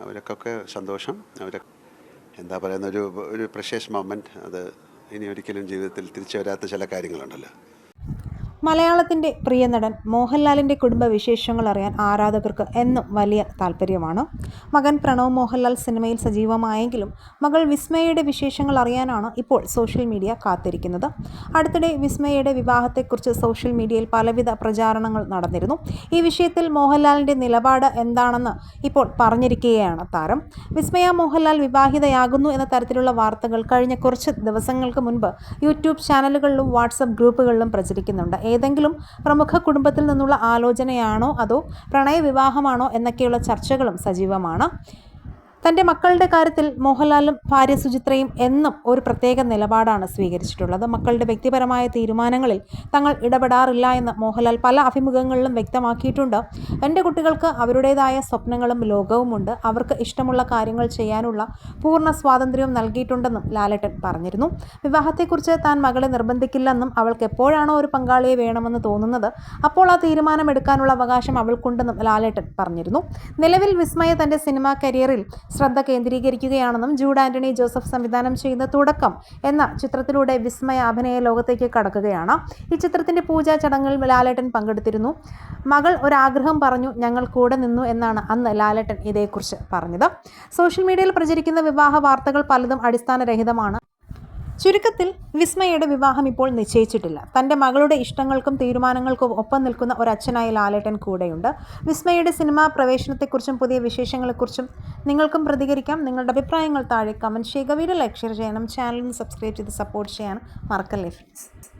അവർക്കൊക്കെ സന്തോഷം. അവർ എന്താ പറയുന്ന ഒരു ഒരു പ്രഷ്യസ് മൊമെന്റ് അത് ഇനി ഒരിക്കലും ജീവിതത്തിൽ തിരിച്ചു വരാത്ത ചില കാര്യങ്ങളുണ്ടല്ലോ. മലയാളത്തിന്റെ പ്രിയ നടൻ മോഹൻലാലിന്റെ കുടുംബ വിശേഷങ്ങൾ അറിയാൻ ആരാധകർക്ക് എന്നും വലിയ താല്പര്യമാണ്. മകൻ പ്രണവ് മോഹൻലാൽ സിനിമയിൽ സജീവമായെങ്കിലും മകൾ വിസ്മയയുടെ വിശേഷങ്ങൾ അറിയാനാണ് ഇപ്പോൾ സോഷ്യൽ മീഡിയ കാത്തിരിക്കുന്നത്. അടുത്തിടെ വിസ്മയയുടെ വിവാഹത്തെക്കുറിച്ച് സോഷ്യൽ മീഡിയയിൽ പലവിധ പ്രചാരണങ്ങൾ നടന്നിരുന്നു. ഈ വിഷയത്തിൽ മോഹൻലാലിന്റെ നിലപാട് എന്താണെന്ന് ഇപ്പോൾ പറഞ്ഞിരിക്കുകയാണ് താരം. വിസ്മയ മോഹൻലാൽ വിവാഹിതയാകുന്നു എന്ന തരത്തിലുള്ള വാർത്തകൾ കഴിഞ്ഞ കുറച്ച് ദിവസങ്ങൾക്ക് മുൻപ് യൂട്യൂബ് ചാനലുകളിലും വാട്സപ്പ് ഗ്രൂപ്പുകളിലും പ്രചരിക്കുന്നുണ്ട്. ഏതെങ്കിലും പ്രമുഖ കുടുംബത്തിൽ നിന്നുള്ള ആലോചനയാണോ അതോ പ്രണയവിവാഹമാണോ എന്നൊക്കെയുള്ള ചർച്ചകളും സജീവമാണ്. തന്റെ മക്കളുടെ കാര്യത്തിൽ മോഹൻലാലും ഭാര്യ സുചിത്രയും എന്നും ഒരു പ്രത്യേക നിലപാടാണ് സ്വീകരിച്ചിട്ടുള്ളത്. മക്കളുടെ വ്യക്തിപരമായ തീരുമാനങ്ങളിൽ തങ്ങൾ ഇടപെടാറില്ല എന്ന് മോഹൻലാൽ പല അഭിമുഖങ്ങളിലും വ്യക്തമാക്കിയിട്ടുണ്ട്. എന്റെ കുട്ടികൾക്ക് അവരുടേതായ സ്വപ്നങ്ങളും ലോകവുമുണ്ട്. അവർക്ക് ഇഷ്ടമുള്ള കാര്യങ്ങൾ ചെയ്യാനുള്ള പൂർണ സ്വാതന്ത്ര്യവും നൽകിയിട്ടുണ്ടെന്നും ലാലേട്ടൻ പറഞ്ഞിരുന്നു. വിവാഹത്തെക്കുറിച്ച് താൻ മകളെ നിർബന്ധിക്കില്ലെന്നും അവൾക്ക് എപ്പോഴാണോ ഒരു പങ്കാളിയെ വേണമെന്ന് തോന്നുന്നത് അപ്പോൾ ആ തീരുമാനം എടുക്കാനുള്ള അവകാശം അവൾക്കുണ്ടെന്നും ലാലേട്ടൻ പറഞ്ഞിരുന്നു. നിലവിൽ വിസ്മയ തന്റെ സിനിമാ കരിയറിൽ ശ്രദ്ധ കേന്ദ്രീകരിക്കുകയാണെന്നും ജൂഡ് ആന്റണി ജോസഫ് സംവിധാനം ചെയ്യുന്ന തുടക്കം എന്ന ചിത്രത്തിലൂടെ വിസ്മയ അഭിനയ ലോകത്തേക്ക് കടക്കുകയാണ്. ഈ ചിത്രത്തിന്റെ പൂജാ ചടങ്ങിൽ ലാലേട്ടൻ പങ്കെടുത്തിരുന്നു. മകൾ ഒരാഗ്രഹം പറഞ്ഞു ഞങ്ങൾ കൂടെ നിന്നു എന്നാണ് അന്ന് ലാലേട്ടൻ ഇതേക്കുറിച്ച് പറഞ്ഞത്. സോഷ്യൽ മീഡിയയിൽ പ്രചരിക്കുന്ന വിവാഹ വാർത്തകൾ പലതും അടിസ്ഥാനരഹിതമാണ്. ചുരുക്കത്തിൽ വിസ്മയയുടെ വിവാഹം ഇപ്പോൾ നിശ്ചയിച്ചിട്ടില്ല. തന്റെ മകളുടെ ഇഷ്ടങ്ങൾക്കും തീരുമാനങ്ങൾക്കും ഒപ്പം നിൽക്കുന്ന ഒരു അച്ഛനായ ലാലേട്ടൻ കൂടെയുണ്ട്. വിസ്മയയുടെ സിനിമാ പ്രവേശനത്തെക്കുറിച്ചും പുതിയ വിശേഷങ്ങളെക്കുറിച്ചും നിങ്ങൾക്കും പ്രതികരിക്കാം. നിങ്ങളുടെ അഭിപ്രായങ്ങൾ താഴെ കമന്റ് ചെയ്യുക. വീഡിയോ ലൈക്ക് ഷെയർ ചെയ്യണം. ചാനലിന് സബ്സ്ക്രൈബ് ചെയ്ത് സപ്പോർട്ട് ചെയ്യാൻ മറക്കല്ലേ ഫ്രണ്ട്സ്